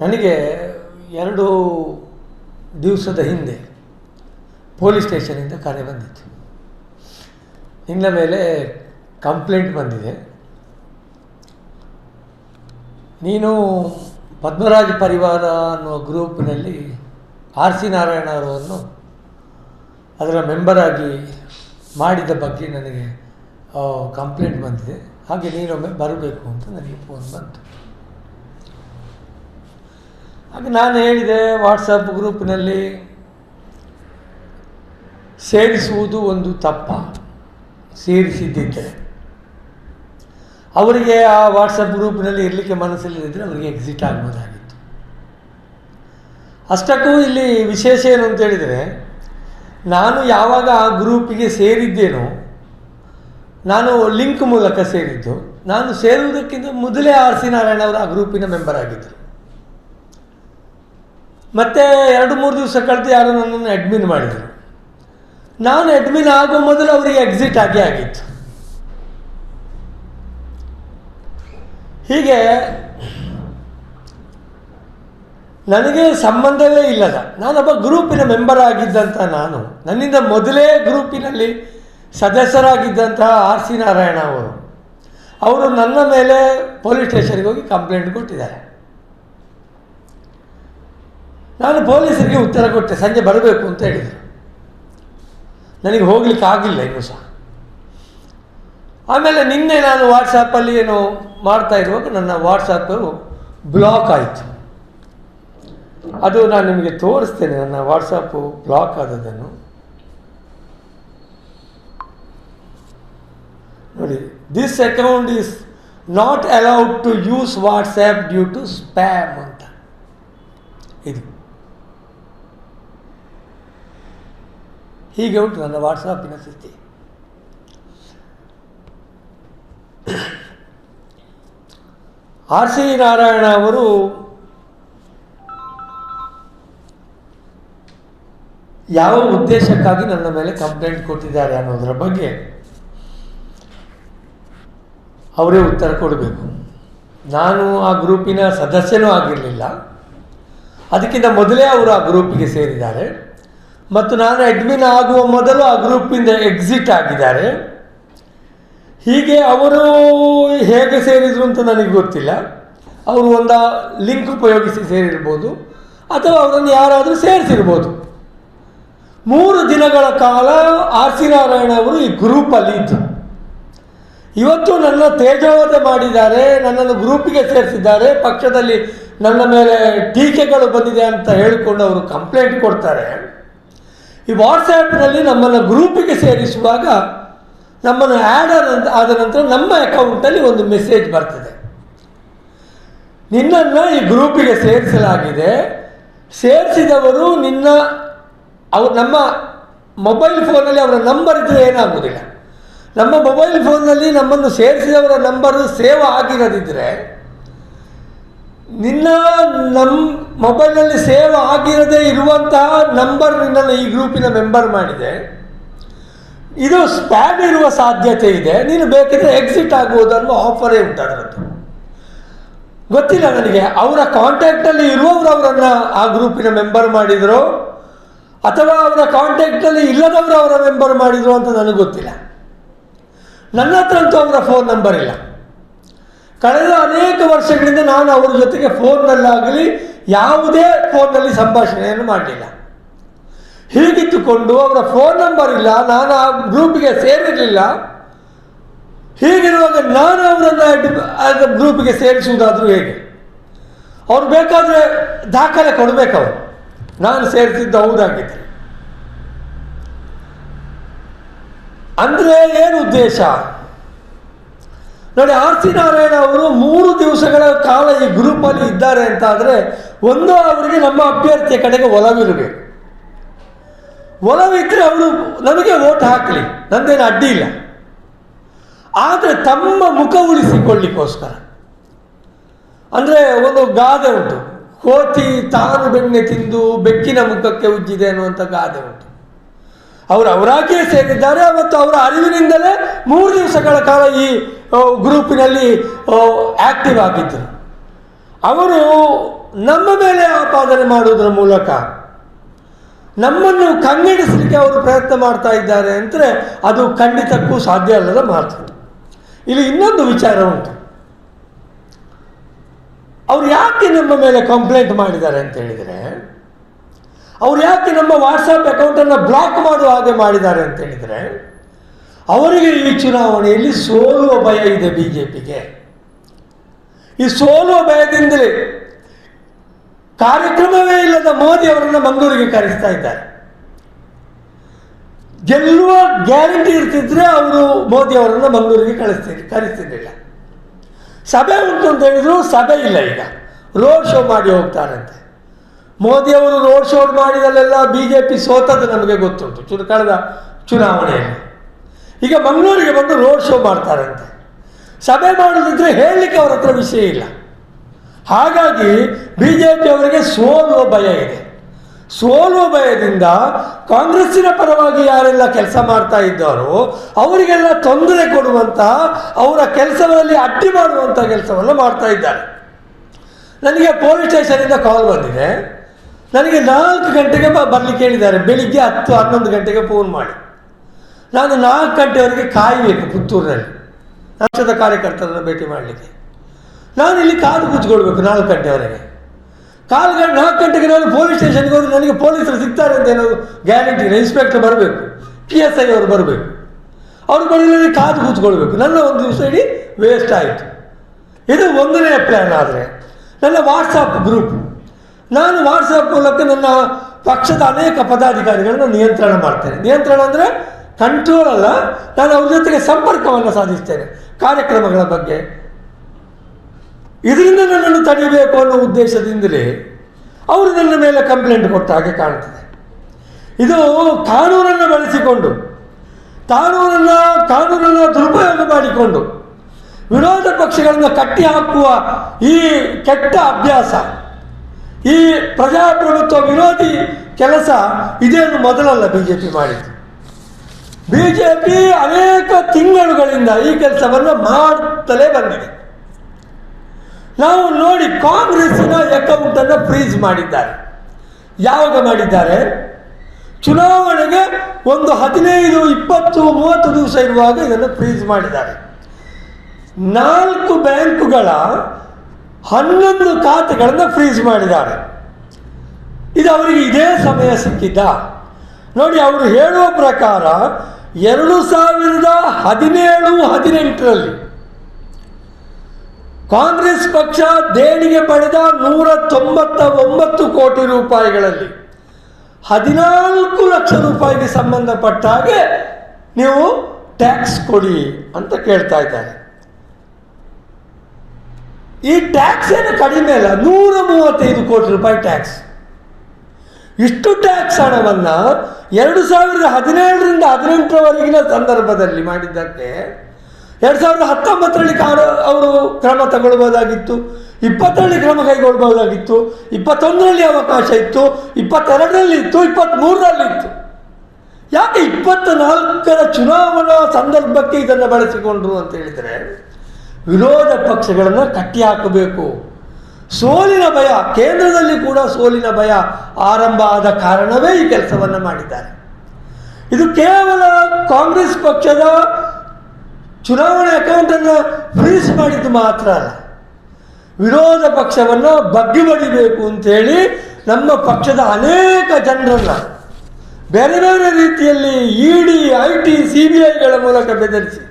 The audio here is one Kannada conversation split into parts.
ನನಗೆ ಎರಡು ದಿವಸದ ಹಿಂದೆ ಪೊಲೀಸ್ ಸ್ಟೇಷನಿಂದ ಕರೆ ಬಂದಿತ್ತು. ನಿನ್ನ ಮೇಲೆ ಕಂಪ್ಲೇಂಟ್ ಬಂದಿದೆ. ನೀನು ಪದ್ಮರಾಜ ಪರಿವಾರ ಅನ್ನುವ ಗ್ರೂಪ್ನಲ್ಲಿ ಆರ್ ಸಿ ನಾರಾಯಣ ಅವರನ್ನು ಅದರ ಮೆಂಬರಾಗಿ ಮಾಡಿದ ಬಗ್ಗೆ ನನಗೆ ಕಂಪ್ಲೇಂಟ್ ಬಂದಿದೆ. ಹಾಗೆ ನೀನೊಮ್ಮೆ ಬರಬೇಕು ಅಂತ ನನಗೆ ಫೋನ್ ಬಂತು. ಹಾಗೆ ನಾನು ಹೇಳಿದೆ ವಾಟ್ಸಪ್ ಗ್ರೂಪ್ನಲ್ಲಿ, ಸೇರಿಸುವುದು ಒಂದು ತಪ್ಪ ಸೇರಿಸಿದ್ದಿದ್ದರೆ ಅವರಿಗೆ ಆ ವಾಟ್ಸಪ್ ಗ್ರೂಪ್ನಲ್ಲಿ ಇರಲಿಕ್ಕೆ ಮನಸ್ಸಿಲ್ಲದಿದ್ದರೆ ಅವರಿಗೆ ಎಕ್ಸಿಟ್ ಆಗ್ಬೋದಾಗಿತ್ತು. ಅಷ್ಟಕ್ಕೂ ಇಲ್ಲಿ ವಿಶೇಷ ಏನು ಅಂತ ಹೇಳಿದರೆ, ನಾನು ಯಾವಾಗ ಆ ಗ್ರೂಪಿಗೆ ಸೇರಿದ್ದೇನೋ, ನಾನು ಲಿಂಕ್ ಮೂಲಕ ಸೇರಿದ್ದು, ನಾನು ಸೇರುವುದಕ್ಕಿಂತ ಮೊದಲೇ ಆರ್ ಸಿ ನಾರಾಯಣ ಅವರು ಆ ಗ್ರೂಪಿನ ಮೆಂಬರ್ ಆಗಿದ್ದರು ಮತ್ತೆ ಎರಡು ಮೂರು ದಿವಸ ಕಳೆದು ಯಾರೋ ನನ್ನನ್ನು ಅಡ್ಮಿನ್ ಮಾಡಿದರು. ನಾನು ಅಡ್ಮಿನ್ ಆಗೋ ಮೊದಲು ಅವರಿಗೆ ಎಕ್ಸಿಟ್ ಆಗೇ ಆಗಿತ್ತು. ಹೀಗೆ ನನಗೆ ಸಂಬಂಧವೇ ಇಲ್ಲದ, ನಾನೊಬ್ಬ ಗ್ರೂಪಿನ ಮೆಂಬರ್ ಆಗಿದ್ದಂಥ ನಾನು, ನನ್ನಿಂದ ಮೊದಲೇ ಗ್ರೂಪಿನಲ್ಲಿ ಸದಸ್ಯರಾಗಿದ್ದಂತಹ ಆರ್ ಸಿ ನಾರಾಯಣ ಅವರು ಅವರು ನನ್ನ ಮೇಲೆ ಪೊಲೀಸ್ ಸ್ಟೇಷನ್ಗೆ ಹೋಗಿ ಕಂಪ್ಲೇಂಟ್ ಕೊಟ್ಟಿದ್ದಾರೆ. ನಾನು ಪೊಲೀಸರಿಗೆ ಉತ್ತರ ಕೊಟ್ಟೆ, ಸಂಜೆ ಬರಬೇಕು ಅಂತ ಹೇಳಿದರು. ನನಗೆ ಹೋಗ್ಲಿಕ್ಕೆ ಆಗಿಲ್ಲ ಇನ್ನೂ ಸಹ. ಆಮೇಲೆ ನಿನ್ನೆ ನಾನು ವಾಟ್ಸಪ್ಪಲ್ಲಿ ಏನು ಮಾಡ್ತಾ ಇರುವಾಗ ನನ್ನ ವಾಟ್ಸಾಪು ಬ್ಲಾಕ್ ಆಯಿತು. ಅದು ನಾನು ನಿಮಗೆ ತೋರಿಸ್ತೇನೆ, ನನ್ನ ವಾಟ್ಸಪ್ಪು ಬ್ಲಾಕ್ ಆದದನ್ನು ನೋಡಿ this account is not allowed to use WhatsApp due to spam ಅಂತ. ಇದು. ಹೀಗೆ ಉಂಟು ನನ್ನ ವಾಟ್ಸಪ್ಪಿನ ಸ್ಥಿತಿ. ಆರ್ ಸಿ ನಾರಾಯಣ ಅವರು ಯಾವ ಉದ್ದೇಶಕ್ಕಾಗಿ ನನ್ನ ಮೇಲೆ ಕಂಪ್ಲೇಂಟ್ ಕೊಟ್ಟಿದ್ದಾರೆ ಅನ್ನೋದರ ಬಗ್ಗೆ ಅವರೇ ಉತ್ತರ ಕೊಡಬೇಕು. ನಾನು ಆ ಗ್ರೂಪಿನ ಸದಸ್ಯನೂ ಆಗಿರಲಿಲ್ಲ. ಅದಕ್ಕಿಂತ ಮೊದಲೇ ಅವರು ಆ ಗ್ರೂಪಿಗೆ ಸೇರಿದ್ದಾರೆ. ಮತ್ತು ನಾನು ಅಡ್ಮಿನ್ ಆಗುವ ಮೊದಲು ಆ ಗ್ರೂಪಿಂದ ಎಕ್ಸಿಟ್ ಆಗಿದ್ದಾರೆ. ಹೀಗೆ ಅವರು ಹೇಗೆ ಸೇರಿದರು ಅಂತ ನನಗೆ ಗೊತ್ತಿಲ್ಲ. ಅವರು ಒಂದು ಲಿಂಕ್ ಉಪಯೋಗಿಸಿ ಸೇರಿರ್ಬೋದು, ಅಥವಾ ಅವರನ್ನು ಯಾರಾದರೂ ಸೇರಿಸಿರ್ಬೋದು. ಮೂರು ದಿನಗಳ ಕಾಲ ಆರ್ ಸಿ ನಾರಾಯಣ ಅವರು ಈ ಗ್ರೂಪಲ್ಲಿ ಇದ್ದರು ಇವತ್ತು ನನ್ನ ತೇಜೋವಧೆ ಮಾಡಿದ್ದಾರೆ, ನನ್ನನ್ನು ಗ್ರೂಪಿಗೆ ಸೇರಿಸಿದ್ದಾರೆ, ಪಕ್ಷದಲ್ಲಿ ನನ್ನ ಮೇಲೆ ಟೀಕೆಗಳು ಬಂದಿದೆ ಅಂತ ಹೇಳಿಕೊಂಡು ಅವರು ಕಂಪ್ಲೇಂಟ್ ಕೊಡ್ತಾರೆ. ಈ ವಾಟ್ಸ್ಆ್ಯಪ್ನಲ್ಲಿ ನಮ್ಮನ್ನು ಗ್ರೂಪಿಗೆ ಸೇರಿಸುವಾಗ ನಮ್ಮನ್ನು ಆ್ಯಡ್ ಆದ ಆದ ನಂತರ ನಮ್ಮ ಅಕೌಂಟಲ್ಲಿ ಒಂದು ಮೆಸೇಜ್ ಬರ್ತದೆ. ನಿನ್ನನ್ನು ಈ ಗ್ರೂಪಿಗೆ ಸೇರಿಸಲಾಗಿದೆ. ಸೇರಿಸಿದವರು ನಿನ್ನ ಅವ್ರು ನಮ್ಮ ಮೊಬೈಲ್ ಫೋನಲ್ಲಿ ಅವರ ನಂಬರ್ ಇದ್ದರೆ ಏನಾಗುವುದಿಲ್ಲ ನಮ್ಮ ಮೊಬೈಲ್ ಫೋನ್ನಲ್ಲಿ ನಮ್ಮನ್ನು ಸೇರಿಸಿದವರ ನಂಬರ್ ಸೇವ್ ಆಗಿರದಿದ್ದರೆ ನಿನ್ನ ನಮ್ಮ ಮೊಬೈಲ್ನಲ್ಲಿ ಸೇವ್ ಆಗಿರದೇ ಇರುವಂತಹ ನಂಬರ್ ನಿನ್ನನ್ನು ಈ ಗ್ರೂಪಿನ ಮೆಂಬರ್ ಮಾಡಿದೆ. ಇದು ಸ್ಪ್ಯಾಮ್ ಇರುವ ಸಾಧ್ಯತೆ ಇದೆ. ನೀನು ಬೇಕಿದ್ರೆ ಎಕ್ಸಿಟ್ ಆಗ್ಬೋದು ಅನ್ನೋ ಆಫರೇ ಉಂಟು ಗೊತ್ತಿಲ್ಲ ನನಗೆ. ಅವರ ಕಾಂಟ್ಯಾಕ್ಟಲ್ಲಿ ಇರುವವರು ಅವರನ್ನು ಆ ಗ್ರೂಪಿನ ಮೆಂಬರ್ ಮಾಡಿದರು, ಅಥವಾ ಅವರ ಕಾಂಟ್ಯಾಕ್ಟಲ್ಲಿ ಇಲ್ಲದವರು ಅವರ ಮೆಂಬರ್ ಮಾಡಿದರು ಅಂತ ನನಗೆ ಗೊತ್ತಿಲ್ಲ. ನನ್ನ ಹತ್ರ ಅಂತೂ ಅವರ ಫೋನ್ ನಂಬರ್ ಇಲ್ಲ. ಕಳೆದ ಅನೇಕ ವರ್ಷಗಳಿಂದ ನಾನು ಅವರ ಜೊತೆಗೆ ಫೋನ್ನಲ್ಲಾಗಲಿ ಯಾವುದೇ ಫೋನ್ನಲ್ಲಿ ಸಂಭಾಷಣೆಯನ್ನು ಮಾಡಲಿಲ್ಲ ಹೀಗಿತ್ತುಕೊಂಡು ಅವರ ಫೋನ್ ನಂಬರ್ ಇಲ್ಲ, ನಾನು ಆ ಗ್ರೂಪಿಗೆ ಸೇರಿರಲಿಲ್ಲ. ಹೀಗಿರುವಾಗ ನಾನು ಅವರನ್ನು ಗ್ರೂಪಿಗೆ ಸೇರಿಸುವುದಾದರೂ ಹೇಗೆ? ಅವ್ರು ಬೇಕಾದರೆ ದಾಖಲೆ ಕೊಡಬೇಕು ಅವರು. ನಾನು ಸೇರಿಸಿದ್ದು ಹೌದಾಗಿದೆ. ಅಂದರೆ ಏನು ಉದ್ದೇಶ? ನೋಡಿ ಆರ್ ಸಿ ನಾರಾಯಣ ಅವರು ಮೂರು ದಿವಸಗಳ ಕಾಲ ಈ ಗ್ರೂಪಲ್ಲಿ ಇದ್ದಾರೆ ಅಂತ ಆದರೆ ಒಂದು ಅವರಿಗೆ ನಮ್ಮ ಅಭ್ಯರ್ಥಿಯ ಕಡೆಗೆ ಒಲವಿರಬೇಕು. ಒಲವಿದ್ದರೆ ಅವರು ನಮಗೆ ಓಟ್ ಹಾಕಲಿ, ನಂದೇನು ಅಡ್ಡಿ ಇಲ್ಲ. ಆದರೆ ತಮ್ಮ ಮುಖ ಉಳಿಸಿಕೊಳ್ಳಿಕ್ಕೋಸ್ಕರ. ಅಂದರೆ ಒಂದು ಗಾದೆ ಉಂಟು, ಕೋತಿ ತಾನು ಬೆಣ್ಣೆ ತಿಂದು ಬೆಕ್ಕಿನ ಮುಖಕ್ಕೆ ಉಜ್ಜಿದೆ ಅನ್ನುವಂಥ ಗಾದೆ ಉಂಟು. ಅವರು ಅವರಾಗಿಯೇ ಸೇರಿದ್ದಾರೆ. ಮತ್ತು ಅವರ ಅರಿವಿನಿಂದಲೇ ಮೂರು ದಿವಸಗಳ ಕಾಲ ಈ ಗ್ರೂಪಿನಲ್ಲಿ ಆಕ್ಟಿವ್ ಆಗಿದ್ದರು ಅವರು ನಮ್ಮ ಮೇಲೆ ಆಪಾದನೆ ಮಾಡುವುದರ ಮೂಲಕ ನಮ್ಮನ್ನು ಕಂಗೆಡಿಸಲಿಕ್ಕೆ ಅವರು ಪ್ರಯತ್ನ ಮಾಡ್ತಾ ಇದ್ದಾರೆ ಅಂದರೆ ಅದು ಖಂಡಿತಕ್ಕೂ ಸಾಧ್ಯ ಅಲ್ಲದ ಮಾತು. ಇಲ್ಲಿ ಇನ್ನೊಂದು ವಿಚಾರ ಉಂಟು. ಅವ್ರು ಯಾಕೆ ನಮ್ಮ ಮೇಲೆ ಕಂಪ್ಲೇಂಟ್ ಮಾಡಿದ್ದಾರೆ ಅಂತ ಹೇಳಿದರೆ ಅವ್ರು ಯಾಕೆ ನಮ್ಮ ವಾಟ್ಸಪ್ ಅಕೌಂಟನ್ನು ಬ್ಲಾಕ್ ಮಾಡುವ ಹಾಗೆ ಮಾಡಿದ್ದಾರೆ ಅಂತ ಹೇಳಿದರೆ, ಅವರಿಗೆ ಈ ಚುನಾವಣೆಯಲ್ಲಿ ಸೋಲುವ ಭಯ ಇದೆ ಬಿ ಜೆ ಪಿಗೆ ಈ ಸೋಲುವ ಭಯದಿಂದಲೇ ಕಾರ್ಯಕ್ರಮವೇ ಇಲ್ಲದ ಮೋದಿ ಅವರನ್ನು ಮಂಗಳೂರಿಗೆ ಕರೆಸ್ತಾ ಇದ್ದಾರೆ. ಗೆಲ್ಲುವ ಗ್ಯಾರಂಟಿ ಇರ್ತಿದ್ರೆ ಅವರು ಮೋದಿ ಅವರನ್ನು ಮಂಗಳೂರಿಗೆ ಕಳಿಸ್ತಿದ್ರು ಕರೆಸ್ತಿರ್ಲಿಲ್ಲ. ಸಭೆ ಉಂಟು ಅಂತ ಹೇಳಿದ್ರು, ಸಭೆ ಇಲ್ಲ ಈಗ. ರೋಡ್ ಶೋ ಮಾಡಿ ಹೋಗ್ತಾರಂತೆ. ಮೋದಿ ಅವರು ರೋಡ್ ಶೋ ಮಾಡಿದಲ್ಲೆಲ್ಲ ಬಿ ಜೆ ಪಿ ಸೋತದ್ದು ನಮಗೆ ಗೊತ್ತುಂಟು. ಚು, ಕಳೆದ ಚುನಾವಣೆಯಲ್ಲಿ. ಈಗ ಮಂಗಳೂರಿಗೆ ಬಂದು ರೋಡ್ ಶೋ ಮಾಡ್ತಾರಂತೆ. ಸಭೆ ಮಾಡೋದಿದ್ರೆ ಹೇಳಲಿಕ್ಕೆ ಅವ್ರ ಹತ್ರ ವಿಷಯ ಇಲ್ಲ. ಹಾಗಾಗಿ ಬಿ ಜೆ ಪಿ ಅವರಿಗೆ ಸೋಲುವ ಭಯ ಇದೆ. ಸೋಲುವ ಭಯದಿಂದ ಕಾಂಗ್ರೆಸ್ಸಿನ ಪರವಾಗಿ ಯಾರೆಲ್ಲ ಕೆಲಸ ಮಾಡ್ತಾ ಇದ್ದಾರೋ ಅವರಿಗೆಲ್ಲ ತೊಂದರೆ ಕೊಡುವಂಥ ಅವರ ಕೆಲಸದಲ್ಲಿ ಅಡ್ಡಿ ಮಾಡುವಂಥ ಕೆಲಸವನ್ನು ಮಾಡ್ತಾ ಇದ್ದಾರೆ. ನನಗೆ ಪೊಲೀಸ್ ಸ್ಟೇಷನಿಂದ ಕಾಲ್ ಬಂದಿದೆ. ನನಗೆ ನಾಲ್ಕು ಗಂಟೆಗೆ ಬರಲಿಕ್ಕೆ ಹೇಳಿದ್ದಾರೆ ಬೆಳಿಗ್ಗೆ ಹತ್ತು, ಹನ್ನೊಂದು ಗಂಟೆಗೆ ಫೋನ್ ಮಾಡಿ. ನಾನು ನಾಲ್ಕು ಗಂಟೆವರೆಗೆ ಕಾಯಬೇಕು ಪುತ್ತೂರಿನಲ್ಲಿ. ಪಕ್ಷದ ಕಾರ್ಯಕರ್ತರನ್ನು ಭೇಟಿ ಮಾಡಲಿಕ್ಕೆ. ನಾನು ಇಲ್ಲಿ ಕಾದು ಕೂತ್ಕೊಳ್ಬೇಕು ನಾಲ್ಕು ಗಂಟೆವರೆಗೆ. ಕಾಲು ಗಂಟೆ ನಾಲ್ಕು ಗಂಟೆಗೆ ನಾನು ಪೊಲೀಸ್ ಸ್ಟೇಷನ್ಗೆ ಹೋದ್ರೆ ನನಗೆ ಪೊಲೀಸರು ಸಿಗ್ತಾರೆ ಅಂತ ಏನೋ ಗ್ಯಾರಂಟಿ ಇನ್ಸ್ಪೆಕ್ಟರ್ ಬರಬೇಕು. ಪಿ ಎಸ್ ಐ ಅವರು ಬರಬೇಕು. ಅವ್ರು ಬರಲಿಲ್ಲ ಕಾದು ಕೂತ್ಕೊಳ್ಬೇಕು. ನನ್ನ ಒಂದು ದಿವಸ ಇಡೀ ವೇಸ್ಟ್ ಆಯಿತು. ಇದು ಒಂದನೇ ಪ್ಲ್ಯಾನ್ ಆದರೆ. ನನ್ನ ವಾಟ್ಸಪ್ ಗ್ರೂಪ್ ನಾನು ವಾಟ್ಸಪ್ ಮೂಲಕ ನನ್ನ ಪಕ್ಷದ ಅನೇಕ ಪದಾಧಿಕಾರಿಗಳನ್ನು ನಿಯಂತ್ರಣ ಮಾಡ್ತೇನೆ. ನಿಯಂತ್ರಣ ಅಂದರೆ ಕಂಟ್ರೋಲ್ ಅಲ್ಲ, ನಾನು ಅವ್ರ ಜೊತೆಗೆ ಸಂಪರ್ಕವನ್ನು ಸಾಧಿಸ್ತೇನೆ, ಕಾರ್ಯಕ್ರಮಗಳ ಬಗ್ಗೆ. ಇದರಿಂದ ನನ್ನನ್ನು ತಡೆಯಬೇಕು ಅನ್ನೋ ಉದ್ದೇಶದಿಂದಲೇ ಅವರು ನನ್ನ ಮೇಲೆ ಕಂಪ್ಲೇಂಟ್ ಕೊಟ್ಟ ಹಾಗೆ ಕಾಣ್ತದೆ. ಇದು ಕಾನೂನನ್ನು ಬಳಸಿಕೊಂಡು, ಕಾನೂನನ್ನು ಕಾನೂನನ್ನು ದುರುಪಯೋಗ ಮಾಡಿಕೊಂಡು, ವಿರೋಧ ಪಕ್ಷಗಳನ್ನು ಕಟ್ಟಿ ಹಾಕುವ ಈ ಕೆಟ್ಟ ಅಭ್ಯಾಸ ಈ ಪ್ರಜಾಪ್ರಭುತ್ವ ವಿರೋಧಿ ಕೆಲಸ ಇದೇನು ಮೊದಲಲ್ಲ ಬಿ ಜೆ ಪಿ ಮಾಡಿದ್ದು? ಬಿ ಜೆ ಪಿ ಅನೇಕ ತಿಂಗಳುಗಳಿಂದ ಈ ಕೆಲಸವನ್ನು ಮಾಡುತ್ತಲೇ ಬಂದಿದೆ. ನಾವು ನೋಡಿ ಕಾಂಗ್ರೆಸ್ಸಿನ ಅಕೌಂಟನ್ನು ಫ್ರೀಜ್ ಮಾಡಿದ್ದಾರೆ. ಯಾವಾಗ ಮಾಡಿದ್ದಾರೆ? ಚುನಾವಣೆಗೆ ಒಂದು ಹದಿನೈದು, ಇಪ್ಪತ್ತು, ಮೂವತ್ತು ದಿವಸ ಇರುವಾಗ ಇದನ್ನು ಫ್ರೀಜ್ ಮಾಡಿದ್ದಾರೆ. ನಾಲ್ಕು ಬ್ಯಾಂಕುಗಳ ಹನ್ನೊಂದು ಖಾತೆಗಳನ್ನು ಫ್ರೀಜ್ ಮಾಡಿದ್ದಾರೆ. ಇದು ಅವರಿಗೆ ಇದೇ ಸಮಯ ಸಿಕ್ಕಿದ್ದ. ನೋಡಿ, ಅವರು ಹೇಳುವ ಪ್ರಕಾರ ಎರಡು ಸಾವಿರದ ಹದಿನೇಳು, ಹದಿನೆಂಟರಲ್ಲಿ ಕಾಂಗ್ರೆಸ್ ಪಕ್ಷ ದೇಣಿಗೆ ಪಡೆದ ನೂರ ತೊಂಬತ್ತ ಒಂಬತ್ತು ಕೋಟಿ ರೂಪಾಯಿಗಳಲ್ಲಿ ಹದಿನಾಲ್ಕು ಲಕ್ಷ ರೂಪಾಯಿಗೆ ಸಂಬಂಧಪಟ್ಟ ಹಾಗೆ ನೀವು ಟ್ಯಾಕ್ಸ್ ಕೊಡಿ ಅಂತ ಕೇಳ್ತಾ ಇದ್ದಾರೆ. ಈ ಟ್ಯಾಕ್ಸ್ ಏನು ಕಡಿಮೆ ಇಲ್ಲ ನೂರ ಮೂವತ್ತೈದು ಕೋಟಿ ರೂಪಾಯಿ ಟ್ಯಾಕ್ಸ್ ಇಷ್ಟು ಟ್ಯಾಕ್ಸ್ ಹಣವನ್ನು ಎರಡು ಸಾವಿರದ ಹದಿನೇಳರಿಂದ ಹದಿನೆಂಟರವರೆಗಿನ ಸಂದರ್ಭದಲ್ಲಿ ಮಾಡಿದ್ದಕ್ಕೆ ಎರಡು ಸಾವಿರದ ಹತ್ತೊಂಬತ್ತರಲ್ಲಿ ಕಾರ ಅವರು ಕ್ರಮ ತಗೊಳ್ಬೋದಾಗಿತ್ತು, ಇಪ್ಪತ್ತರಲ್ಲಿ ಕ್ರಮ ಕೈಗೊಳ್ಬೋದಾಗಿತ್ತು, ಇಪ್ಪತ್ತೊಂದರಲ್ಲಿ ಅವಕಾಶ ಇತ್ತು, ಇಪ್ಪತ್ತೆರಡರಲ್ಲಿ ಇತ್ತು, ಇಪ್ಪತ್ತ್ಮೂರರಲ್ಲಿ ಇತ್ತು. ಯಾಕೆ ಇಪ್ಪತ್ತ ನಾಲ್ಕರ ಚುನಾವಣಾ ಸಂದರ್ಭಕ್ಕೆ ಇದನ್ನು ಬಳಸಿಕೊಂಡ್ರು ಅಂತ ಹೇಳಿದರೆ ವಿರೋಧ ಪಕ್ಷಗಳನ್ನು ಕಟ್ಟಿ ಹಾಕಬೇಕು. ಸೋಲಿನ ಭಯ, ಕೇಂದ್ರದಲ್ಲಿ ಕೂಡ ಸೋಲಿನ ಭಯ ಆರಂಭ ಆದ ಕಾರಣವೇ ಈ ಕೆಲಸವನ್ನು ಮಾಡಿದ್ದಾರೆ. ಇದು ಕೇವಲ ಕಾಂಗ್ರೆಸ್ ಪಕ್ಷದ ಚುನಾವಣೆ ಅಕೌಂಟನ್ನು ಫ್ರೀಸ್ ಮಾಡಿದ್ದು ಮಾತ್ರ ಅಲ್ಲ. ವಿರೋಧ ಪಕ್ಷವನ್ನು ಬಗ್ಗಿ ಬಡಿಬೇಕು ಅಂತೇಳಿ ನಮ್ಮ ಪಕ್ಷದ ಅನೇಕ ಜನರನ್ನು, ಬೇರೆ ಬೇರೆ ರೀತಿಯಲ್ಲಿ E D, I T, C B ಐಗಳ ಮೂಲಕ ಬೆದರಿಸಿ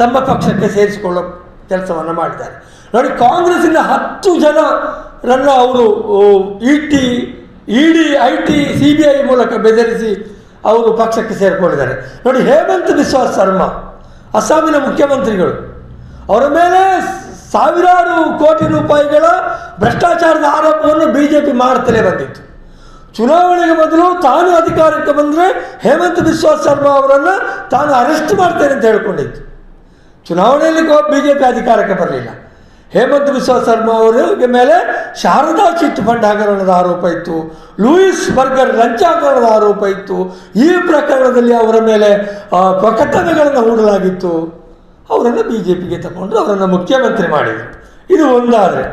ತಮ್ಮ ಪಕ್ಷಕ್ಕೆ ಸೇರಿಸಿಕೊಳ್ಳೋ ಕೆಲಸವನ್ನು ಮಾಡಿದ್ದಾರೆ ನೋಡಿ, ಕಾಂಗ್ರೆಸ್ಸಿನ ಹತ್ತು ಜನರನ್ನು ಅವರು E T E D I T C B I ಮೂಲಕ ಬೆದರಿಸಿ ಅವರು ಪಕ್ಷಕ್ಕೆ ಸೇರಿಕೊಂಡಿದ್ದಾರೆ. ನೋಡಿ, ಹೇಮಂತ್ ಬಿಸ್ವಾಸ್ ಶರ್ಮಾ ಅಸ್ಸಾಮಿನ ಮುಖ್ಯಮಂತ್ರಿಗಳು, ಅವರ ಮೇಲೆ ಸಾವಿರಾರು ಕೋಟಿ ರೂಪಾಯಿಗಳ ಭ್ರಷ್ಟಾಚಾರದ ಆರೋಪವನ್ನು ಬಿ ಜೆ ಪಿ ಮಾಡುತ್ತಲೇ ಬಂದಿತ್ತು. ಚುನಾವಣೆಗೆ ಮೊದಲು ತಾನು ಅಧಿಕಾರಕ್ಕೆ ಬಂದರೆ ಹೇಮಂತ್ ಬಿಸ್ವಾಸ್ ಶರ್ಮಾ ಅವರನ್ನು ತಾನು ಅರೆಸ್ಟ್ ಮಾಡ್ತೇನೆ ಅಂತ ಹೇಳ್ಕೊಂಡಿತ್ತು. ಚುನಾವಣೆಯಲ್ಲಿ ಬಿ ಜೆ ಪಿ ಅಧಿಕಾರಕ್ಕೆ ಬರಲಿಲ್ಲ. ಹೇಮಂತ್ ಬಿಸ್ವಾ ಶರ್ಮಾ ಅವರಿಗೆ ಮೇಲೆ ಶಾರದಾ ಚಿಟ್ ಫಂಡ್ ಹಗರಣದ ಆರೋಪ ಇತ್ತು. ಲೂಯಿಸ್ ಬರ್ಗರ್ ಲಂಚ ಹಗರಣದ ಆರೋಪ ಇತ್ತು. ಈ ಪ್ರಕರಣದಲ್ಲಿ ಅವರ ಮೇಲೆ ಪ್ರಕಟಣೆಗಳನ್ನು ಹೂಡಲಾಗಿತ್ತು. ಅವರನ್ನು ಬಿ ಜೆ ಪಿಗೆ ತಗೊಂಡು ಅವರನ್ನು ಮುಖ್ಯಮಂತ್ರಿ ಮಾಡಿದರು. ಇದು ಒಂದಾದರೆ.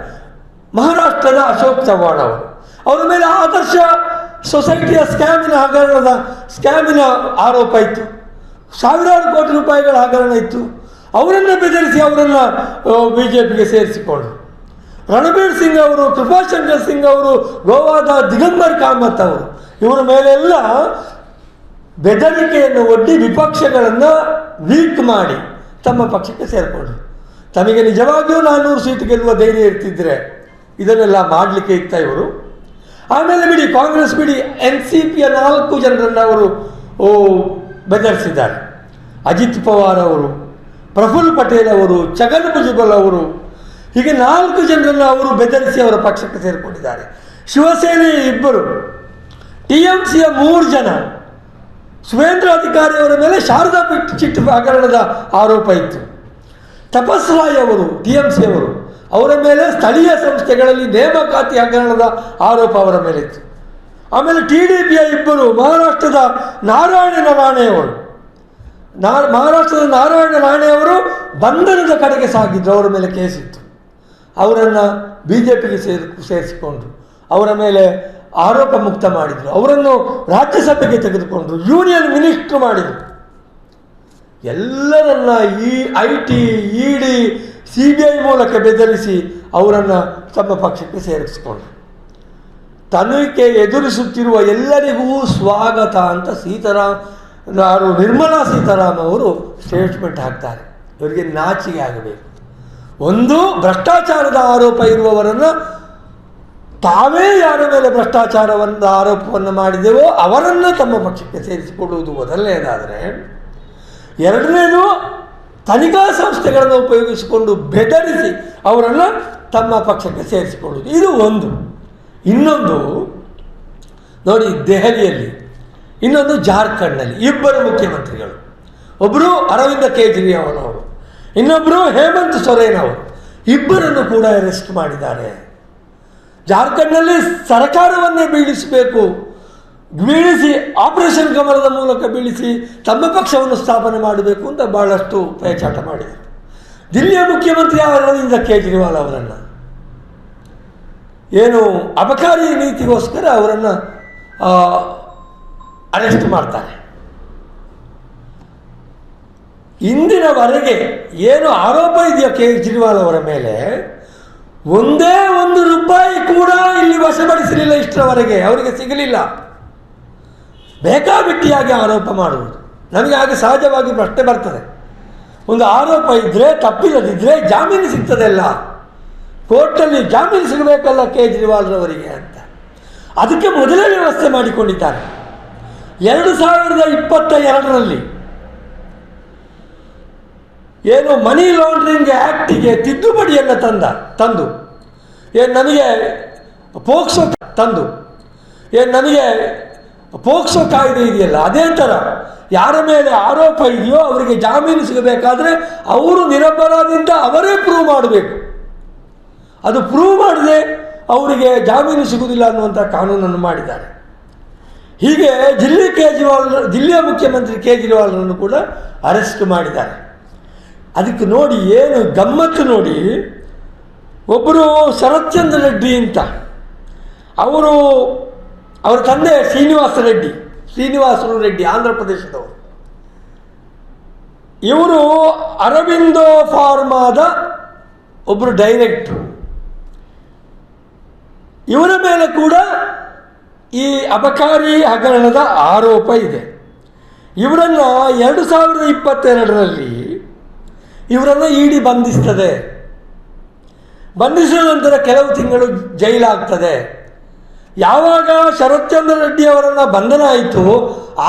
ಮಹಾರಾಷ್ಟ್ರದ ಅಶೋಕ್ ಚವ್ಹಾಣ್ ಅವರು. ಅವರ ಮೇಲೆ ಆದರ್ಶ ಸೊಸೈಟಿಯ ಸ್ಕ್ಯಾಮಿನ ಹಗರಣದ, ಸ್ಕ್ಯಾಮಿನ ಆರೋಪ ಇತ್ತು. ಸಾವಿರಾರು ಕೋಟಿ ರೂಪಾಯಿಗಳ ಹಗರಣ ಇತ್ತು. ಅವರನ್ನು ಬೆದರಿಸಿ ಅವರನ್ನು ಬಿ ಜೆ ಪಿಗೆ ಸೇರಿಸಿಕೊಂಡು ರಣಬೀರ್ ಸಿಂಗ್ ಅವರು ಕೃಪಾಶಂಕರ್ ಸಿಂಗ್ ಅವರು, ಗೋವಾದ ದಿಗಂಬರ್ ಕಾಮತ್ ಅವರು, ಇವರ ಮೇಲೆಲ್ಲ ಬೆದರಿಕೆಯನ್ನು ಒಡ್ಡಿ ವಿಪಕ್ಷಗಳನ್ನು ವೀಕ್ ಮಾಡಿ ತಮ್ಮ ಪಕ್ಷಕ್ಕೆ ಸೇರಿಕೊಂಡ್ರು. ತಮಗೆ ನಿಜವಾಗಿಯೂ ನಾನ್ನೂರು ಸೀಟ್ ಗೆಲ್ಲುವ ಧೈರ್ಯ ಇರ್ತಿದ್ರೆ ಇದನ್ನೆಲ್ಲ ಮಾಡಲಿಕ್ಕೆ ಇತ್ತ ಇವರು. ಆಮೇಲೆ ಬಿಡಿ, ಕಾಂಗ್ರೆಸ್ ಬಿಡಿ, ಎನ್ ಸಿ ಪಿಯ ನಾಲ್ಕು ಜನರನ್ನು ಅವರು ಬೆದರಿಸಿದ್ದಾರೆ. ಅಜಿತ್ ಪವಾರ್ ಅವರು ಪ್ರಫುಲ್ ಪಟೇಲ್ ಅವರು ಚಗನ್ ಭುಜಬಲ್ ಅವರು, ಹೀಗೆ ನಾಲ್ಕು ಜನರನ್ನು ಅವರು ಬೆದರಿಸಿ ಅವರ ಪಕ್ಷಕ್ಕೆ ಸೇರಿಕೊಂಡಿದ್ದಾರೆ. ಶಿವಸೇನೆಯ ಇಬ್ಬರು ಟಿ ಎಂ ಸಿಯ ಮೂರು ಜನ ಸುವೇಂದ್ರ ಅಧಿಕಾರಿ ಅವರ ಮೇಲೆ ಶಾರದಾ ಚಿಟ್ ಹಗರಣದ ಆರೋಪ ಇತ್ತು. ತಪಸ್ ರಾಯ್ ಅವರು ಟಿ ಎಂ ಸಿ ಅವರು, ಅವರ ಮೇಲೆ ಸ್ಥಳೀಯ ಸಂಸ್ಥೆಗಳಲ್ಲಿ ನೇಮಕಾತಿ ಹಗರಣದ ಆರೋಪ ಅವರ ಮೇಲೆ ಇತ್ತು ಆಮೇಲೆ ಟಿ ಡಿ ಪಿಯ ಇಬ್ಬರು, ಮಹಾರಾಷ್ಟ್ರದ ನಾರಾಯಣ ರಾಣೆಯವರು ನಾ ಮಹಾರಾಷ್ಟ್ರದ ನಾರಾಯಣ ರಾಣೆಯವರು ಬಂಧನದ ಕಡೆಗೆ ಸಾಗಿದ್ರು, ಅವರ ಮೇಲೆ ಕೇಸಿತ್ತು ಅವರನ್ನು ಬಿ ಜೆ ಸೇರಿ, ಸೇರಿಸಿಕೊಂಡ್ರು. ಅವರ ಮೇಲೆ ಆರೋಪ ಮುಕ್ತ ಮಾಡಿದರು. ಅವರನ್ನು ರಾಜ್ಯಸಭೆಗೆ ತೆಗೆದುಕೊಂಡ್ರು. ಯೂನಿಯನ್ ಮಿನಿಸ್ಟ್ರು ಮಾಡಿದರು. ಎಲ್ಲರನ್ನ ಈ I T E C B I ಮೂಲಕ ಬೆದರಿಸಿ ಅವರನ್ನು ತಮ್ಮ ಪಕ್ಷಕ್ಕೆ ಸೇರಿಸಿಕೊಂಡ್ರು. ತನಿಖೆ ಎದುರಿಸುತ್ತಿರುವ ಎಲ್ಲರಿಗೂ ಸ್ವಾಗತ ಅಂತ ಸೀತಾರಾಮ್ ಯಾರು ನಿರ್ಮಲಾ ಸೀತಾರಾಮ್ ಅವರು ಸ್ಟೇಟ್ಮೆಂಟ್ ಹಾಕ್ತಾರೆ. ಇವರಿಗೆ ನಾಚಿಗೆ ಆಗಬೇಕು. ಒಂದು ಭ್ರಷ್ಟಾಚಾರದ ಆರೋಪ ಇರುವವರನ್ನು ತಾವೇ ಯಾರ ಮೇಲೆ ಭ್ರಷ್ಟಾಚಾರವನ್ನು ಆರೋಪವನ್ನು ಮಾಡಿದೆವೋ ಅವರನ್ನು ತಮ್ಮ ಪಕ್ಷಕ್ಕೆ ಸೇರಿಸಿಕೊಳ್ಳುವುದು ಮೊದಲನೇದಾದರೆ, ಎರಡನೇದು ತನಿಖಾ ಸಂಸ್ಥೆಗಳನ್ನು ಉಪಯೋಗಿಸಿಕೊಂಡು ಬೆದರಿಸಿ ಅವರನ್ನು ತಮ್ಮ ಪಕ್ಷಕ್ಕೆ ಸೇರಿಸಿಕೊಳ್ಳುವುದು. ಇದು ಒಂದು. ಇನ್ನೊಂದು, ನೋಡಿ, ದೆಹಲಿಯಲ್ಲಿ ಇನ್ನೊಂದು ಜಾರ್ಖಂಡ್ನಲ್ಲಿ ಇಬ್ಬರು ಮುಖ್ಯಮಂತ್ರಿಗಳು. ಒಬ್ಬರು ಅರವಿಂದ ಕೇಜ್ರಿವಾಲ್ ಅವರು ಇನ್ನೊಬ್ಬರು ಹೇಮಂತ್ ಸೊರೇನ್ ಅವರು. ಇಬ್ಬರನ್ನು ಕೂಡ ಅರೆಸ್ಟ್ ಮಾಡಿದ್ದಾರೆ. ಜಾರ್ಖಂಡ್ನಲ್ಲಿ ಸರ್ಕಾರವನ್ನೇ ಬೀಳಿಸಬೇಕು. ಬೀಳಿಸಿ ಆಪರೇಷನ್ ಕಮಲದ ಮೂಲಕ ಬೀಳಿಸಿ ತಮ್ಮ ಪಕ್ಷವನ್ನು ಸ್ಥಾಪನೆ ಮಾಡಬೇಕು ಅಂತ ಬಹಳಷ್ಟು ಪೇಚಾಟ ಮಾಡಿದರು ದಿಲ್ಲಿಯ ಮುಖ್ಯಮಂತ್ರಿ ಅರವಿಂದ ಕೇಜ್ರಿವಾಲ್ ಅವರನ್ನು. ಏನು ಅಬಕಾರಿ ನೀತಿಗೋಸ್ಕರ ಅವರನ್ನು ಅರೆಸ್ಟ್ ಮಾಡ್ತಾರೆ. ಇಂದಿನವರೆಗೆ ಏನು ಆರೋಪ ಇದೆಯೋ ಕೇಜ್ರಿವಾಲ್ ಅವರ ಮೇಲೆ? ಒಂದೇ ಒಂದು ರೂಪಾಯಿ ಕೂಡ ಇಲ್ಲಿ ವಶಪಡಿಸಲಿಲ್ಲ ಇಷ್ಟರವರೆಗೆ, ಅವರಿಗೆ ಸಿಗಲಿಲ್ಲ. ಬೇಕಾಬಿಟ್ಟಿಯಾಗಿ ಆರೋಪ ಮಾಡುವುದು. ನಮಗೆ ಸಹಜವಾಗಿ ಪ್ರಶ್ನೆ ಬರ್ತದೆ. ಒಂದು ಆರೋಪ ಇದ್ದರೆ ತಪ್ಪಿಲ್ಲದಿದ್ದರೆ ಜಾಮೀನು ಸಿಗ್ತದಲ್ಲ ಕೋರ್ಟಲ್ಲಿ ಜಾಮೀನು ಸಿಗಬೇಕಲ್ಲ ಕೇಜ್ರಿವಾಲ್ರವರಿಗೆ ಅಂತ. ಅದಕ್ಕೆ ಮೊದಲೇ ವ್ಯವಸ್ಥೆ ಮಾಡಿಕೊಂಡಿದ್ದಾರೆ. ಎರಡು ಸಾವಿರದ ಇಪ್ಪತ್ತ ಎರಡರಲ್ಲಿ ಏನು ಮನಿ ಲಾಂಡ್ರಿಂಗ್ ಆ್ಯಕ್ಟಿಗೆ ತಿದ್ದುಪಡಿಯನ್ನು ತಂದ, ತಂದು. ಏನು ನನಗೆ ಪೋಕ್ಸೋ ತಂದು. ಏನು ನನಗೆ ಪೋಕ್ಸೋ ಕಾಯ್ದೆ ಇದೆಯಲ್ಲ, ಅದೇ ಥರ ಯಾರ ಮೇಲೆ ಆರೋಪ ಇದೆಯೋ ಅವರಿಗೆ ಜಾಮೀನು ಸಿಗಬೇಕಾದ್ರೆ ಅವರು ನಿರಪರಾಧಿಂದ ಅವರೇ ಪ್ರೂವ್ ಮಾಡಬೇಕು. ಅದು ಪ್ರೂವ್ ಮಾಡದೆ ಅವರಿಗೆ ಜಾಮೀನು ಸಿಗುವುದಿಲ್ಲ ಅನ್ನುವಂಥ ಕಾನೂನನ್ನು ಮಾಡಿದ್ದಾರೆ. ಹೀಗೆ ಜಿಲ್ಲೆ ಕೇಜ್ರಿವಾಲ್, ಜಿಲ್ಲೆಯ ಮುಖ್ಯಮಂತ್ರಿ ಕೇಜ್ರಿವಾಲ್ರನ್ನು ಕೂಡ ಅರೆಸ್ಟ್ ಮಾಡಿದ್ದಾರೆ. ಅದಕ್ಕೆ ನೋಡಿ ಏನು ಗಮ್ಮತ್ತು ನೋಡಿ ಒಬ್ಬರು ಶರತ್ಚಂದ್ರ ರೆಡ್ಡಿ ಅಂತ, ಅವರು ಅವರ ತಂದೆ ಶ್ರೀನಿವಾಸ ರೆಡ್ಡಿ, ಶ್ರೀನಿವಾಸರು ರೆಡ್ಡಿ, ಆಂಧ್ರ ಪ್ರದೇಶದವರು. ಇವರು ಅರವಿಂದೋ ಫಾರ್ಮಾದ ಒಬ್ಬರು ಡೈರೆಕ್ಟ್ರು. ಇವರ ಮೇಲೆ ಕೂಡ ಈ ಅಬಕಾರಿ ಹಗರಣದ ಆರೋಪ ಇದೆ. ಇವರನ್ನು ಎರಡು ಸಾವಿರದ ಇಪ್ಪತ್ತೆರಡರಲ್ಲಿ ಇವರನ್ನು ಇಡಿ ಬಂಧಿಸ್ತದೆ. ಬಂಧಿಸಿದ ನಂತರ ಕೆಲವು ತಿಂಗಳು ಜೈಲಾಗ್ತದೆ. ಯಾವಾಗ ಶರತ್ಚಂದ್ರ ರೆಡ್ಡಿ ಅವರನ್ನು ಬಂಧನ ಆಯಿತು,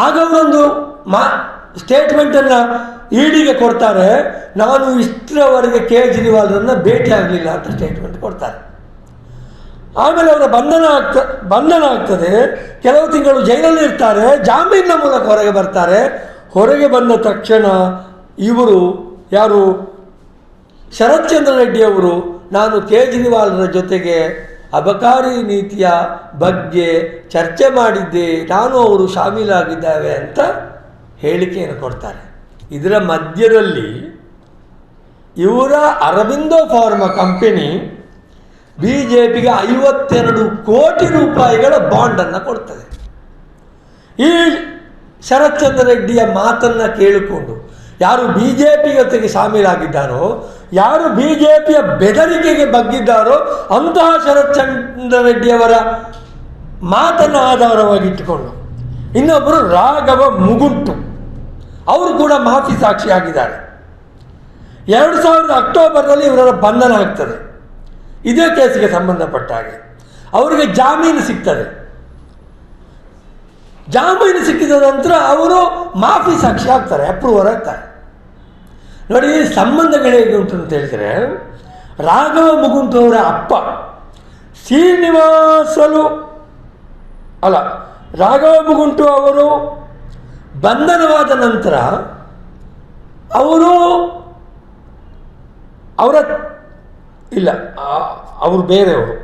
ಆಗ ಒಂದು ಮಾ ಸ್ಟೇಟ್ಮೆಂಟನ್ನು ಇಡಿಗೆ ಕೊಡ್ತಾರೆ. ನಾನು ಇಷ್ಟರವರೆಗೆ ಕೇಜ್ರಿವಾಲ್ರನ್ನು ಭೇಟಿ ಆಗಲಿಲ್ಲ ಅಂತ ಸ್ಟೇಟ್ಮೆಂಟ್ ಕೊಡ್ತಾರೆ. ಆಮೇಲೆ ಅವರ ಬಂಧನ ಆಗ್ತ, ಬಂಧನ ಆಗ್ತದೆ. ಕೆಲವು ತಿಂಗಳು ಜೈಲಲ್ಲಿ ಇರ್ತಾರೆ, ಜಾಮೀನಿನ ಮೂಲಕ ಹೊರಗೆ ಬರ್ತಾರೆ. ಹೊರಗೆ ಬಂದ ತಕ್ಷಣ ಇವರು ಯಾರು? ಶರತ್ಚಂದ್ರ ರೆಡ್ಡಿ ಅವರು, ನಾನು ಕೇಜ್ರಿವಾಲ್ರ ಜೊತೆಗೆ ಅಬಕಾರಿ ನೀತಿಯ ಬಗ್ಗೆ ಚರ್ಚೆ ಮಾಡಿದ್ದೆ. ನಾನು ಅವರು ಶಾಮೀಲಾಗಿದ್ದಾವೆ ಅಂತ ಹೇಳಿಕೆಯನ್ನು ಕೊಡ್ತಾರೆ. ಇದರ ಮಧ್ಯದಲ್ಲಿ ಇವರ Aurobindo pharma company B J ಪಿಗೆ ಐವತ್ತೆರಡು ಕೋಟಿ ರೂಪಾಯಿಗಳ ಬಾಂಡನ್ನು ಕೊಡ್ತದೆ. ಈ ಶರತ್ಚಂದ್ರ ರೆಡ್ಡಿಯ ಮಾತನ್ನು ಕೇಳಿಕೊಂಡು ಯಾರು ಬಿ ಜೆ ಪಿ ಜೊತೆಗೆ ಶಾಮೀಲಾಗಿದ್ದಾರೋ ಯಾರು ಬಿ ಜೆ ಪಿಯ ಬೆದರಿಕೆಗೆ ಬಗ್ಗಿದ್ದಾರೋ, ಅಂತಹ ಶರತ್ಚಂದ್ರ ರೆಡ್ಡಿಯವರ ಮಾತನ್ನು ಆಧಾರವಾಗಿಟ್ಟುಕೊಂಡು ಇನ್ನೊಬ್ಬರು ರಾಘವ ಮುಗುಂಟು. ಅವರು ಕೂಡ ಮಾಫಿ ಸಾಕ್ಷಿಯಾಗಿದ್ದಾರೆ ಎರಡು ಸಾವಿರದ ಅಕ್ಟೋಬರ್ನಲ್ಲಿ ಇವರ ಬಂಧನ ಆಗ್ತದೆ. ಇದೇ ಕೇಸಿಗೆ ಸಂಬಂಧಪಟ್ಟ ಹಾಗೆ ಅವರಿಗೆ ಜಾಮೀನು ಸಿಗ್ತದೆ. ಜಾಮೀನು ಸಿಕ್ಕಿದ ನಂತರ ಅವರು ಮಾಫಿ ಸಾಕ್ಷಿ ಆಗ್ತಾರೆ ಅಪ್ರೂವರ್ ಆಗ್ತಾರೆ. ನೋಡಿ ಸಂಬಂಧಗಳು ಹೇಗೆ ಉಂಟು ಅಂತ ಹೇಳಿದರೆ, ರಾಘವ ಮುಗುಂಟು ಅವರ ಅಪ್ಪ ಶ್ರೀನಿವಾಸಲು, ಅಲ್ಲ, ರಾಘವ ಮುಗುಂಟು ಅವರು ಬಂಧನವಾದ ನಂತರ ಅವರು ಅವರ ಇಲ್ಲ ಅವರು ಬೇರೆಯವರು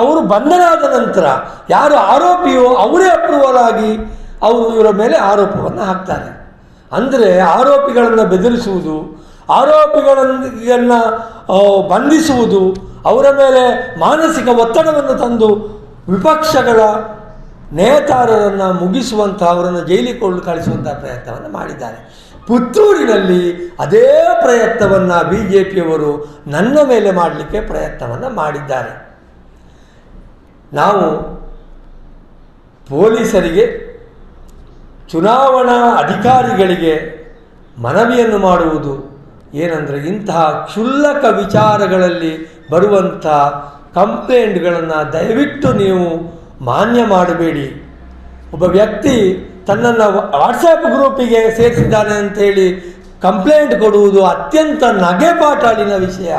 ಅವರು. ಬಂಧನಾದ ನಂತರ ಯಾರು ಆರೋಪಿಯೋ ಅವರೇ ಅಪ್ರೂವಲ್ ಆಗಿ ಅವರು ಇವರ ಮೇಲೆ ಆರೋಪವನ್ನು ಹಾಕ್ತಾರೆ. ಅಂದರೆ ಆರೋಪಿಗಳನ್ನು ಬೆದರಿಸುವುದು, ಆರೋಪಿಗಳನ್ನು ಬಂಧಿಸುವುದು, ಅವರ ಮೇಲೆ ಮಾನಸಿಕ ಒತ್ತಡವನ್ನು ತಂದು ವಿಪಕ್ಷಗಳ ನೇತಾರರನ್ನು ಮುಗಿಸುವಂಥ ಅವರನ್ನು ಜೈಲಿಗೆ ಕಳಿಸುವಂಥ ಪ್ರಯತ್ನವನ್ನು ಮಾಡಿದ್ದಾರೆ. ಪುತ್ತೂರಿನಲ್ಲಿ ಅದೇ ಪ್ರಯತ್ನವನ್ನು ಬಿ ಜೆ ಪಿಯವರು ನನ್ನ ಮೇಲೆ ಮಾಡಲಿಕ್ಕೆ ಪ್ರಯತ್ನವನ್ನು ಮಾಡಿದ್ದಾರೆ. ನಾವು ಪೊಲೀಸರಿಗೆ, ಚುನಾವಣಾ ಅಧಿಕಾರಿಗಳಿಗೆ ಮನವಿಯನ್ನು ಮಾಡುವುದು ಏನಂದರೆ ಇಂತಹ ಕ್ಷುಲ್ಲಕ ವಿಚಾರಗಳಲ್ಲಿ ಬರುವಂಥ ಕಂಪ್ಲೇಂಟ್ಗಳನ್ನು ದಯವಿಟ್ಟು ನೀವು ಮಾನ್ಯ ಮಾಡಬೇಡಿ. ಒಬ್ಬ ವ್ಯಕ್ತಿ ತನ್ನನ್ನು ವಾಟ್ಸಪ್ ಗ್ರೂಪಿಗೆ ಸೇರಿಸಿದ್ದಾನೆ ಅಂತೇಳಿ ಕಂಪ್ಲೇಂಟ್ ಕೊಡುವುದು ಅತ್ಯಂತ ನಗೆಪಾಟಾಳಿನ ವಿಷಯ.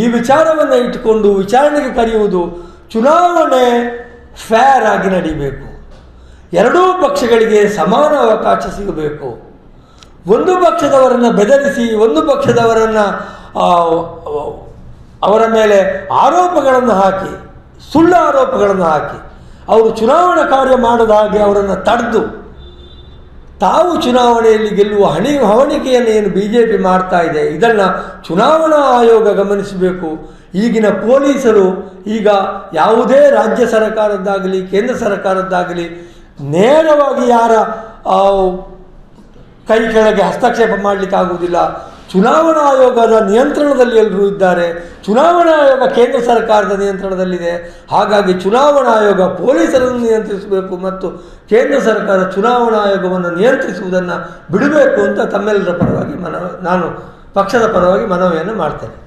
ಈ ವಿಚಾರವನ್ನು ಇಟ್ಟುಕೊಂಡು ವಿಚಾರಣೆಗೆ ಕರೆಯುವುದು ಚುನಾವಣೆ ಫೇರ್ ಆಗಿ ನಡೀಬೇಕು. ಎರಡೂ ಪಕ್ಷಗಳಿಗೆ ಸಮಾನ ಅವಕಾಶ ಸಿಗಬೇಕು. ಒಂದು ಪಕ್ಷದವರನ್ನು ಬೆದರಿಸಿ, ಒಂದು ಪಕ್ಷದವರನ್ನು ಅವರ ಮೇಲೆ ಆರೋಪಗಳನ್ನು ಹಾಕಿ, ಸುಳ್ಳು ಆರೋಪಗಳನ್ನು ಹಾಕಿ ಅವರು ಚುನಾವಣಾ ಕಾರ್ಯ ಮಾಡದ ಹಾಗೆ ಅವರನ್ನು ತಡೆದು ತಾವು ಚುನಾವಣೆಯಲ್ಲಿ ಗೆಲ್ಲುವ ಹಣಿ ಹವಣಿಕೆಯನ್ನು ಏನು ಬಿ ಜೆ ಪಿ ಮಾಡ್ತಾ ಇದೆ, ಇದನ್ನು ಚುನಾವಣಾ ಆಯೋಗ ಗಮನಿಸಬೇಕು. ಈಗಿನ ಪೊಲೀಸರು ಈಗ ಯಾವುದೇ ರಾಜ್ಯ ಸರ್ಕಾರದ್ದಾಗಲಿ, ಕೇಂದ್ರ ಸರ್ಕಾರದ್ದಾಗಲಿ ನೇರವಾಗಿ ಯಾರ ಕೈ ಕೆಳಗೆ ಹಸ್ತಕ್ಷೇಪ ಮಾಡಲಿಕ್ಕೆ ಆಗುವುದಿಲ್ಲ ಚುನಾವಣಾ ಆಯೋಗದ ನಿಯಂತ್ರಣದಲ್ಲಿ ಎಲ್ಲರೂ ಇದ್ದಾರೆ. ಚುನಾವಣಾ ಆಯೋಗ ಕೇಂದ್ರ ಸರ್ಕಾರದ ನಿಯಂತ್ರಣದಲ್ಲಿದೆ. ಹಾಗಾಗಿ ಚುನಾವಣಾ ಆಯೋಗ ಪೊಲೀಸರನ್ನು ನಿಯಂತ್ರಿಸಬೇಕು ಮತ್ತು ಕೇಂದ್ರ ಸರ್ಕಾರ ಚುನಾವಣಾ ಆಯೋಗವನ್ನು ನಿಯಂತ್ರಿಸುವುದನ್ನು ಬಿಡಬೇಕು ಅಂತ ತಮ್ಮೆಲ್ಲರ ಪರವಾಗಿ ಮನವಿ, ನಾನು ಪಕ್ಷದ ಪರವಾಗಿ ಮನವಿಯನ್ನು ಮಾಡ್ತೇನೆ.